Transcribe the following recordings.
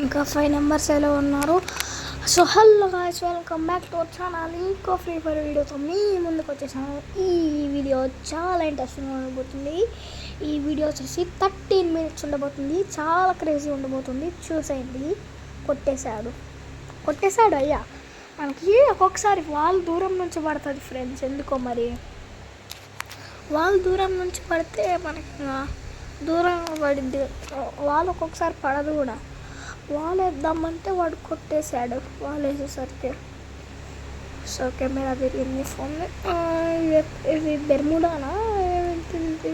ఇంకా five numbers ఎలా ఉన్నారు? So hello guys welcome back to our channel ఇంకో ఫ్రీ ఫైర్ వీడియోతో మీ ముందుకు వచ్చేసాను. ఈ వీడియో చాలా ఇంట్రెస్టింగ్ ఉండబోతుంది. ఈ వీడియో వచ్చేసి థర్టీన్ మినిట్స్ ఉండబోతుంది. చాలా క్రేజీ ఉండబోతుంది. చూసేయండి. కొట్టేశాడు. కొట్టేశాడు అయ్యా. మనకి ఒక్కొక్కసారి వాళ్ళ దూరం నుంచి పడుతుంది ఫ్రెండ్స్ ఎందుకో మరి? వాళ్ళు దూరం నుంచి పడితే మనకి దూరం పడింది వాళ్ళు ఒక్కొక్కసారి పడదు కూడా. వాల్ వేద్దామంటే వాడు కొట్టేశాడు. వాళ్ళు వేసేసరికి సో కెమెరా తిరిగింది ఫోన్. ఇది బెర్ముడానా? ఏమిటి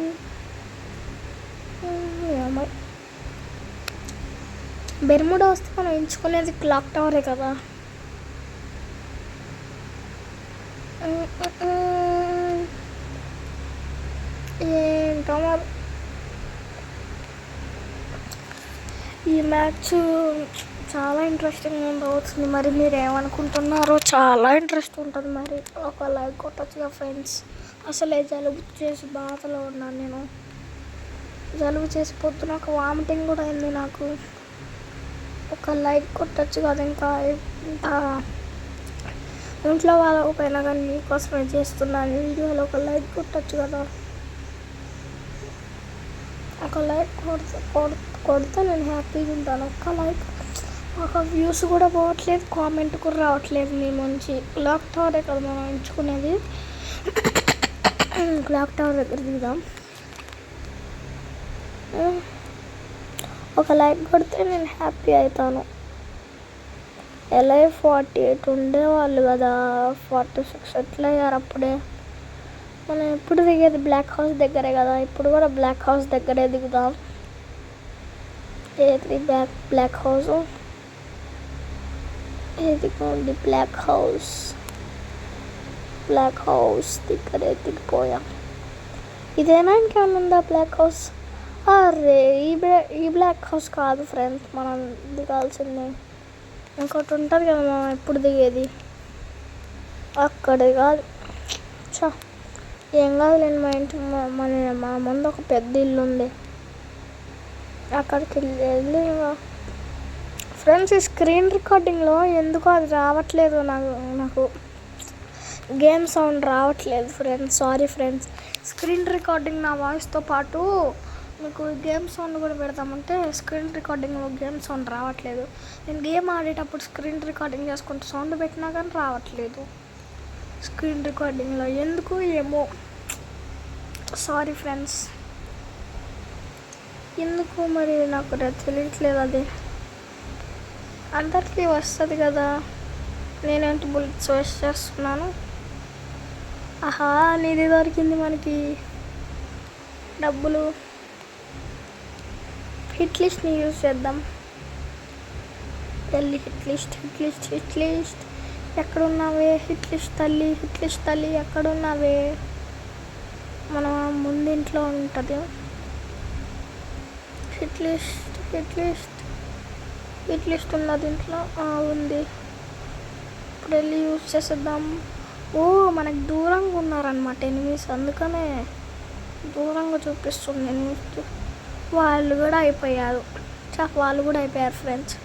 బెర్ముడా వస్తే మనం ఎంచుకునేది క్లాక్ టవరే కదా ఏంటో మరి ఈ మ్యాచ్ చాలా ఇంట్రెస్టింగ్ ఉండవచ్చు మరి మీరు ఏమనుకుంటున్నారో చాలా ఇంట్రెస్ట్ ఉంటుంది మరి. ఒక లైక్ కొట్టచ్చుగా ఫ్రెండ్స్. అసలే జలుబు చేసి బాధలో ఉన్నాను నేను. జలుబు చేసి పొద్దున ఒక వామిటింగ్ కూడా అయింది నాకు. ఒక లైక్ కొట్టచ్చు కదా ఇంకా ఇంత ఇంట్లో వాళ్ళ పైన కానీ మీకోసమే చేస్తున్నాను వీడియోలో ఒక లైక్ కొట్టచ్చు కదా. ఒక లైక్ కొడితే కొడితే నేను హ్యాపీగా ఉంటాను. ఒక్క లైక్ ఒక వ్యూస్ కూడా పోవట్లేదు కామెంట్ కూడా రావట్లేదు మీ మంచి క్లాక్ టవర్ కదా మనం ఎంచుకునేది. క్లాక్ టవర్ దగ్గర దిగుదాం. ఒక లైక్ కొడితే నేను హ్యాపీ అవుతాను. ఎలా ఫార్టీ ఎయిట్ ఉండేవాళ్ళు కదా ఫార్టీ సిక్స్ ఎట్లా అయ్యారు అప్పుడే? మనం ఎప్పుడు దిగేది? బ్లాక్ హౌస్ దగ్గరే కదా ఇప్పుడు కూడా బ్లాక్ హౌస్ దగ్గరే దిగుదాం. ఏది బ్లాక్ బ్లాక్ హౌస్ ఏది ఉంది బ్లాక్ హౌస్ బ్లాక్ హౌస్ దగ్గర దిగిపోయాం ఇదేనా ఇంకేమైనా ఉందా బ్లాక్ హౌస్ అరే ఈ బ్లాక్ ఈ బ్లాక్ హౌస్ కాదు ఫ్రెండ్స్ మనం దిగాల్సింది ఇంకోటి ఉంటుంది కదా మనం ఎప్పుడు దిగేది అక్కడ కాదు చా ఏం కాదులేండి మా ఇంటి మన మా ముందు ఒక పెద్ద ఇల్లు ఉంది అక్కడికి వెళ్ళి ఫ్రెండ్స్ ఈ స్క్రీన్ రికార్డింగ్లో ఎందుకో అది రావట్లేదు నాకు నాకు గేమ్ సౌండ్ రావట్లేదు friends sorry friends. Screen recording నా వాయిస్తో పాటు మీకు గేమ్ సౌండ్ కూడా పెడతామంటే స్క్రీన్ రికార్డింగ్లో గేమ్ సౌండ్ రావట్లేదు. నేను గేమ్ ఆడేటప్పుడు స్క్రీన్ రికార్డింగ్ చేసుకుంటూ సౌండ్ పెట్టినా కానీ రావట్లేదు. స్క్రీన్ రికార్డింగ్లో ఎందుకు ఏమో. Sorry friends. ఎందుకు మరి నాకు తెలియట్లేదు అది? అందరికీ వస్తుంది కదా. నేనేంటి బుల్లెట్స్ వేస్ట్ చేస్తున్నాను? ఆహా నీది దొరికింది మనకి. డబ్బులు. హిట్ లిస్ట్ని యూజ్ చేద్దాం. తల్లి hit list hit list hit list. ఎక్కడున్నావే? Hit list తల్లి హిట్ లిస్ట్ తల్లి ఎక్కడున్నావే? మన ముందింట్లో ఉంటుంది. Hit list hit list. Hit list ఉన్న దీంట్లో ఉంది. ఇప్పుడు వెళ్ళి యూజ్ చేసేద్దాం. ఓ మనకు దూరంగా ఉన్నారనమాట ఎనిమిస్. అందుకనే దూరంగా చూపిస్తుంది ఎనిమిస్ వాళ్ళు కూడా అయిపోయారు. చా వాళ్ళు కూడా అయిపోయారు ఫ్రెండ్స్.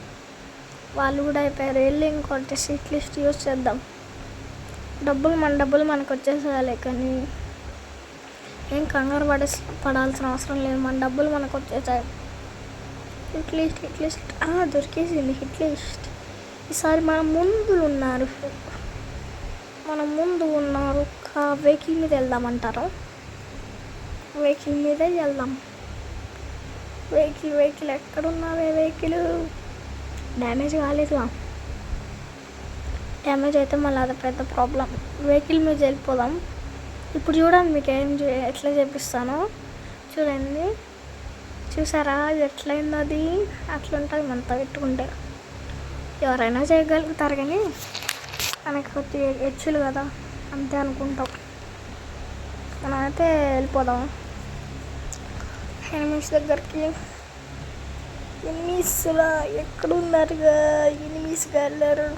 వాళ్ళు కూడా అయిపోయారు. వెళ్ళి ఇంకోటి సీట్ లిస్ట్ యూజ్ చేద్దాం. డబ్బులు మన డబ్బులు మనకు వచ్చేసేయాలి కానీ ఏం కంగారు పడే పడాల్సిన అవసరం లేదు. మన డబ్బులు మనకు వచ్చేసాయి. Hit list hit list. దొరికేసింది hit list. ఈసారి మన ముందు ఉన్నారు మన ముందు ఉన్నారు ఒక వెహికల్ మీద వెళ్దామంటారు. వెహికల్ మీదే వెళ్దాం. వెహికల్ వెహికల్ ఎక్కడున్నావే వెహికల్ డ్యామేజ్ కాలేదుగా. డ్యామేజ్ అయితే మళ్ళీ అది పెద్ద ప్రాబ్లం. వెహికల్ మీద వెళ్ళిపోదాం. ఇప్పుడు చూడండి మీకు ఏం ఎట్లా చేపిస్తానో. చూడండి. చూసారా? ఎట్లయింది అది అట్లా ఉంటుంది మనతో పెట్టుకుంటే. ఎవరైనా చేయగలుగుతారు కానీ మనకి కొద్ది హెచ్చులు కదా. అంతే అనుకుంటాం. మనమైతే వెళ్ళిపోదాం. ఎనిమిస్ దగ్గరికి. ఎనిమిస్లా ఎక్కడున్నారుగా? ఎనిమిస్గా వెళ్ళారు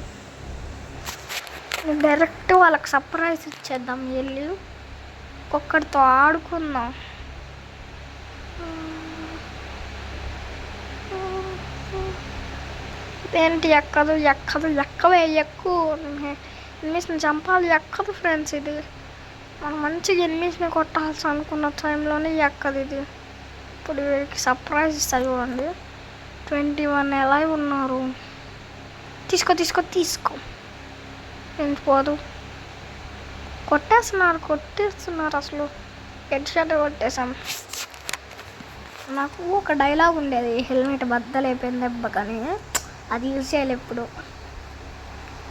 డైరెక్ట్ వాళ్ళకి సర్ప్రైజ్ ఇచ్చేద్దాం వెళ్ళి. ఒక్కొక్కడితో ఆడుకుందాం. ఏంటి ఎక్కదు ఎక్కదు ఎక్కవే ఎక్కువ ఎనిమిస్ని చంపాలి ఎక్కదు ఫ్రెండ్స్ ఇది. మనం మంచిగా ఎనిమిస్ని కొట్టాల్సి అనుకున్న టైంలోనే ఎక్కదు ఇది. ఇప్పుడు వీరికి సర్ప్రైజ్ ఇస్తాయి చూడండి. ట్వంటీ వన్ ఎలా ఉన్నారు? తీసుకో తీసుకో తీసుకో. ఏంటి పోదు. కొట్టేస్తున్నారు కొట్టేస్తున్నారు అసలు. హెడ్ షాట్ కొట్టేసాం నాకు ఒక డైలాగ్ ఉండేది. హెల్మెట్ బద్దలైపోయింది దెబ్బ కానీ అది యూజ్ చేయాలి ఎప్పుడు.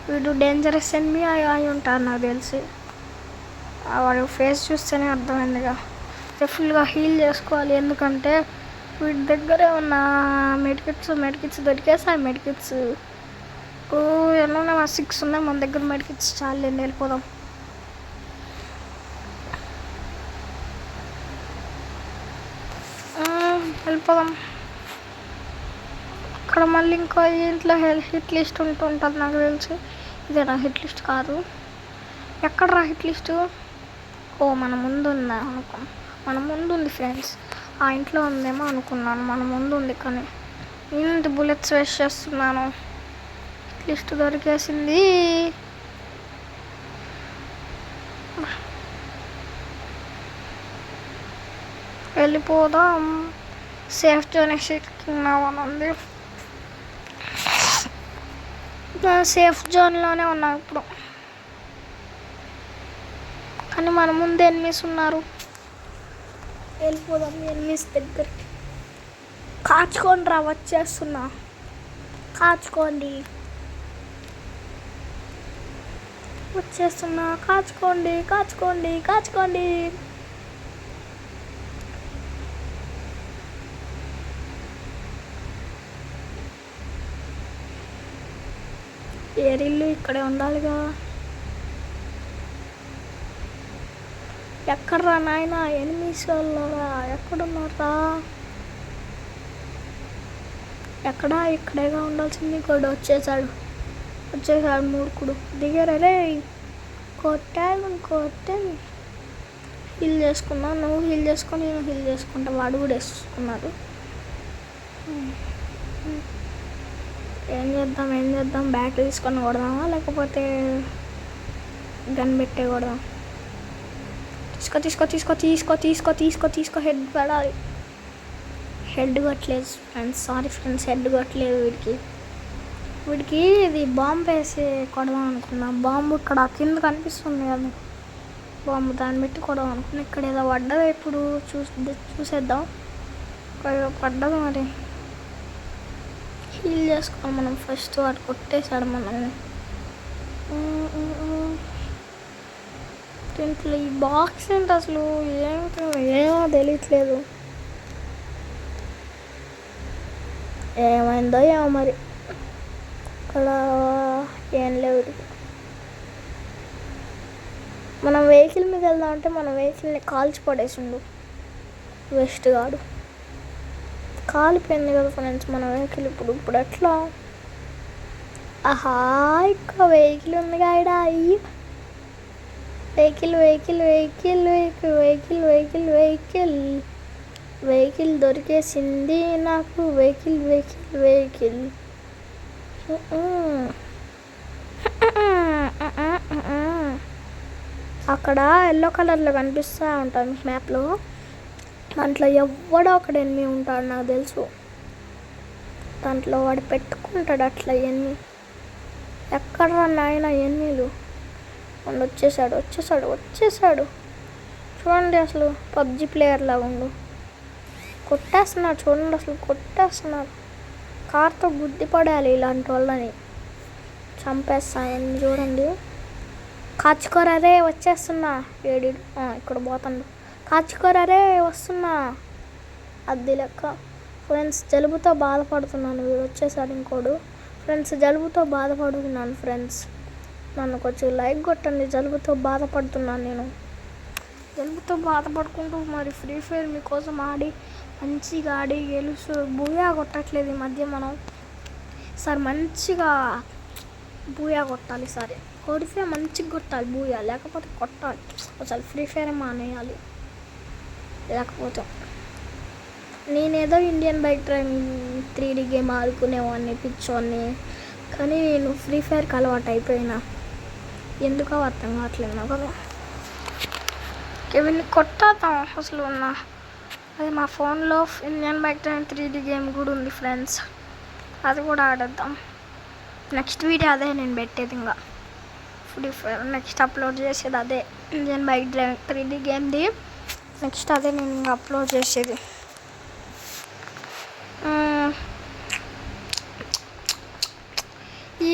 వీడు డేంజరస్ ఎన్మి అయి ఉంటారు నాకు తెలిసి. వాడు ఫేస్ చూస్తేనే అర్థమైందిగా. ఫుల్గా హీల్ చేసుకోవాలి. ఎందుకంటే వీడి దగ్గరే ఉన్న మెడికిట్స్ మెడికిట్స్ దొరికేసాయి మెడికిట్స్ ఓ ఎలా మా సిక్స్ ఉన్నాయి. మన దగ్గర మెడికిట్స్ చాలు వెళ్ళిపోదాం. వెళ్ళిపోదాం. ఇక్కడ మళ్ళీ ఇంకో ఇంట్లో హిట్ లిస్ట్ ఉంటుంటుంది నాకు తెలిసి. ఇదే నా హిట్ లిస్ట్ కాదు. ఎక్కడ రా హిట్ లిస్టు? ఓ మన ముందు ఉందా అనుకో మన ముందు ఉంది ఫ్రెండ్స్. ఆ ఇంట్లో ఉందేమో అనుకున్నాను. మన ముందు ఉంది కానీ ఏంటి బుల్లెట్స్ వేస్ట్ చేస్తున్నాను. హిట్ లిస్ట్ దొరికేసింది. వెళ్ళిపోదాం. సేఫ్ జోన్ ఎక్కినామని ఉంది సేఫ్ జోన్లోనే ఉన్నాం ఇప్పుడు. కానీ మన ముందు ఎనిమిస్ ఉన్నారు. వెళ్ళిపోదాం ఎనిమిస్ దగ్గరికి. కాచుకోండి రా వచ్చేస్తున్నా. కాచుకోండి. వచ్చేస్తున్నా కాచుకోండి కాచుకోండి కాచుకోండి. ఏరిల్లు ఇక్కడే ఉండాలిగా. ఎక్కడ్రా నాయన? ఎనిమిస్ వాళ్ళరా ఎక్కడున్నారా ఎక్కడా? ఇక్కడేగా ఉండాల్సింది. కూడా వచ్చేసాడు. వచ్చేసాడు మూర్ఖుడు. దిగారరే కొట్టాను కొట్టాను. హీల్ చేసుకున్నా. నువ్వు హీల్ చేసుకొని నేను హీల్ చేసుకుంటా. వాడు కూడా వేసుకున్నాడు. ఏం చేద్దాం ఏం చేద్దాం? బ్యాట్ తీసుకొని కొడదామా? లేకపోతే గన్ పెట్టే కొడదాం తీసుకో తీసుకో తీసుకో తీసుకో తీసుకో తీసుకో తీసుకో హెడ్ పడాలి. హెడ్ కొట్టలేదు ఫ్రెండ్స్ సారీ ఫ్రెండ్స్ హెడ్ కొట్టలేదు వీడికి. వీడికి ఇది బాంబు వేసి కొడదాం అనుకున్నా. బాంబు ఇక్కడ కింద కనిపిస్తుంది కదా. బాంబు దాన్ని పెట్టి కొడదాం అనుకున్నా. ఇక్కడ ఏదో పడ్డది ఇప్పుడు? చూసి చూసేద్దాం. పడ్డదు పడ్డది మరి? హీల్ చేసుకోవాలి. మనం ఫస్ట్ వాడు కొట్టేశాడు మనల్ని. దీంట్లో ఈ బాక్స్ ఏంటి అసలు? ఏమిటో ఏమో తెలియట్లేదు. ఏమైందో ఏమో మరి. ఇక్కడ ఏం లేవు మనం వెహికల్ మీద వెళ్దాం అంటే మన వెహికల్ని కాల్చి పడేసిండు. వెస్ట్ గాడు. కాలిపోయింది కదా ఫ్రెండ్స్ మన వెహికల్ ఇప్పుడు ఇప్పుడు ఎట్లా? ఆహా ఇంకా వెహికల్ ఉంది గాయడా అయ్యి vehicle vehicle vehicle vehicle vehicle vehicle vehicle vehicle దొరికేసింది నాకు వెహికల్ వెహికల్ వెహికల్ అక్కడ ఎల్లో కలర్లో కనిపిస్తూ ఉంటుంది మ్యాప్లో దాంట్లో ఎవడో ఒకడు ఎన్ని ఉంటాడు నాకు తెలుసు. దాంట్లో వాడు పెట్టుకుంటాడు అట్లా ఎన్ని ఎక్కడ నాయన ఎన్నిలు వాడు వచ్చేసాడు వచ్చేసాడు వచ్చేసాడు. చూడండి అసలు పబ్జి ప్లేయర్ లాగా ఉండు. కొట్టేస్తున్నారు చూడండి అసలు కొట్టేస్తున్నారు. కార్తో బుద్ధి పడాలి ఇలాంటి వాళ్ళని. చంపేస్తాయని చూడండి. కాచుకోరారే వచ్చేస్తున్నా. ఏడు ఇక్కడ పోతాడు. కాచుకోరారే వస్తున్నా. అది లెక్క. ఫ్రెండ్స్ జలుబుతో బాధపడుతున్నాను. వీడు వచ్చేసాడు ఇంకోడు. ఫ్రెండ్స్ జలుబుతో బాధపడుతున్నాను ఫ్రెండ్స్. నన్ను కొంచెం లైక్ కొట్టండి. జలుబుతో బాధపడుతున్నాను నేను. జలుబుతో బాధపడుకుంటూ మరి ఫ్రీ ఫైర్ మీకోసం ఆడి మంచిగా ఆడి గెలుసు. బూయా కొట్టట్లేదు ఈ మధ్య మనం. సార్ మంచిగా బూయా కొట్టాలి సరే. కొడితే మంచిగా కొట్టాలి బూయా. లేకపోతే కొట్టాలి. అసలు ఫ్రీ ఫైర్ మానేయాలి లేకపోతే నేనేదో Indian bike driving three D game ఆడుకునేవాడిని పిచ్చోని కానీ నేను ఫ్రీ ఫైర్కి అలవాటు అయిపోయినా. ఎందుకో అర్థం కావట్లేదు నాకు కెవిన్ కొట్టాతాం అసలు ఉన్న. అది మా ఫోన్లో Indian bike driving three D game కూడా ఉంది ఫ్రెండ్స్. అది కూడా ఆడద్దాం. నెక్స్ట్ వీడియో అదే నేను పెట్టేది ఇంకా ఫ్రీ ఫైర్ నెక్స్ట్ అప్లోడ్ చేసేది అదే Indian bike driving three D గేమ్ది. Next అదే నేను ఇంకా అప్లోడ్ చేసేది.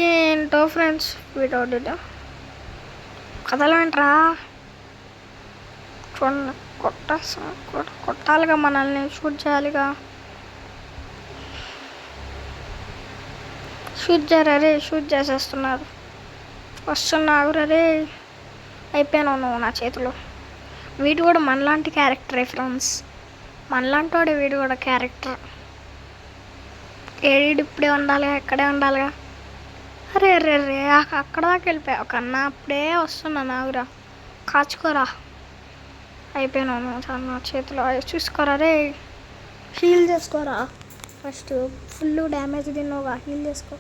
ఏంటో ఫ్రెండ్స్ వీడియో కదలమేంట్రా చూడండి కొట్ట కొట్టాలిగా మనల్ని షూట్ చేయాలిగా. షూట్ చేయరే షూట్ చేసేస్తున్నారు. వస్తున్నారు రే? అయిపోయాను నువ్వు నా చేతిలో. వీడు కూడా మనలాంటి క్యారెక్టరే ఫ్రెండ్స్ మనలాంటి వాడు వీడు కూడా క్యారెక్టర్ ఏడు ఇప్పుడే ఉండాలిగా ఎక్కడే ఉండాలిగా. అరే అరే రే అక్కడ దాకా వెళ్ళిపోయా. ఒక అన్న అప్పుడే వస్తున్నా నాగురా. కాచుకోరా. అయిపోయినాను చాలా నా చేతిలో. చూసుకోరా రే. హీల్ చేసుకోరా. ఫస్ట్ ఫుల్ డ్యామేజ్ తిన్నావుగా. హీల్ చేసుకో.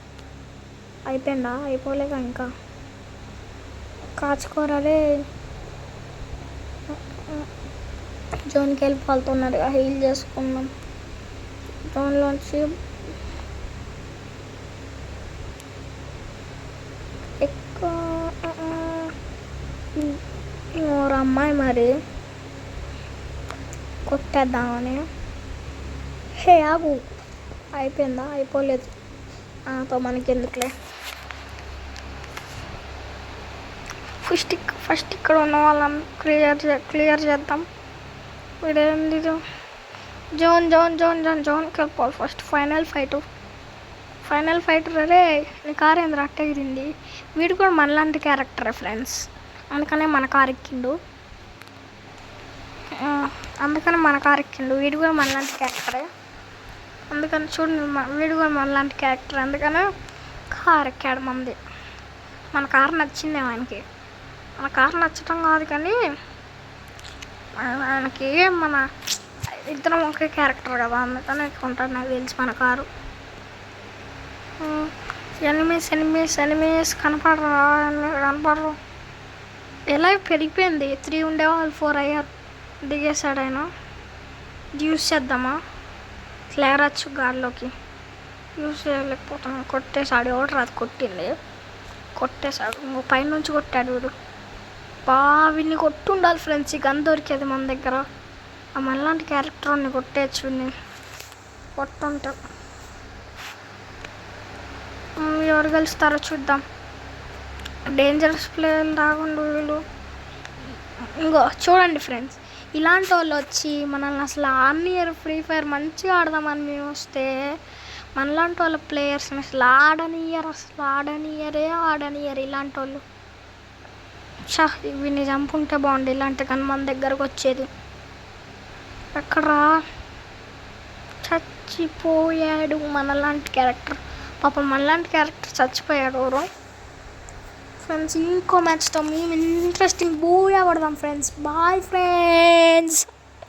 అయిపోయిందా? అయిపోలేగా ఇంకా? కాచుకోరా రే. జోన్కి వెళ్ళి వెళ్ళిపోతున్నారుగా హీల్ చేసుకున్నాం జోన్లోంచి ఎక్కువ ఎవరు అమ్మాయి మరి కొట్టేద్దామని. హే ఆగు. అయిపోయిందా? అయిపోలేదు. నాతో మనకి ఎందుకులే కుష్టిక్ ఫస్ట్ ఇక్కడ ఉన్న వాళ్ళని క్లియర్ చే క్లియర్ చేద్దాం. వీడేంది ఇది? జోన్ జోన్ జోన్ జోన్ జోన్కి వెళ్ళిపోవాలి first. Final fight. Final fight రే నీ కారు ఏంద్ర వీడు కూడా మనలాంటి క్యారెక్టరే ఫ్రెండ్స్. అందుకనే మన కారు ఎక్కిండు. అందుకని మన కారు ఎక్కిండు. వీడు కూడా మనలాంటి క్యారెక్టరే. అందుకని చూడండి వీడు కూడా మనలాంటి క్యారెక్టర్. అందుకనే కారు ఎక్కాడు మంది. మన కారు నచ్చింది ఆయనకి. మన కారు నచ్చటం కాదు కానీ మనకి ఆయనకి మన ఇద్దరం ఒకే క్యారెక్టర్ కదా అందుకని ఎక్కుంటాడు నాకు తెలిసి మన కారు. ఎనిమిస్ ఎనిమిస్ ఎనిమిస్ కనపడరా కనపడరు. ఎలా పెరిగిపోయింది? త్రీ ఉండేవాళ్ళు ఫోర్ అయ్యారు. దిగేశాడు ఆయన. యూస్ చేద్దామా? క్లారచ్చు గాల్లోకి. యూస్ చేయలేకపోతున్నాం కొట్టేశాడు. ఎవడు రాదు కొట్టింది. కొట్టేశాడు. ఇంకో పైనుంచి కొట్టాడు వీడు. బా వీళ్ళని కొట్టుండాలి ఫ్రెండ్స్ ఈ గన్ దొరికేది మన దగ్గర. ఆ మనలాంటి క్యారెక్టర్ని కొట్టేయచ్చు వీడిని కొట్టుంటే. ఎవరు గెలుస్తారో చూద్దాం. డేంజరస్ ప్లేయర్ రాకుండా వీళ్ళు. ఇంకో చూడండి ఫ్రెండ్స్ ఇలాంటి వాళ్ళు వచ్చి మనల్ని అసలు ఆర్నియర్ ఫ్రీ ఫైర్ మంచిగా ఆడదామని మేము వస్తే మనలాంటి వాళ్ళ ప్లేయర్స్ని అసలు ఆడనియర్ అసలు ఆడనియరే ఆడనియర్ ఇలాంటి వాళ్ళు. షా వీడిని చంపుంటే బాగుండు ఇలాంటి కానీ మన దగ్గరకు వచ్చేది ఎక్కడ్రా? చచ్చిపోయాడు మనలాంటి క్యారెక్టర్. పాపం మనలాంటి క్యారెక్టర్ చచ్చిపోయాడు ఎవరు. ఫ్రెండ్స్ ఇంకో మ్యాచ్తో మేము ఇంట్రెస్టింగ్ బూయా పడదాం ఫ్రెండ్స్. Bye friends.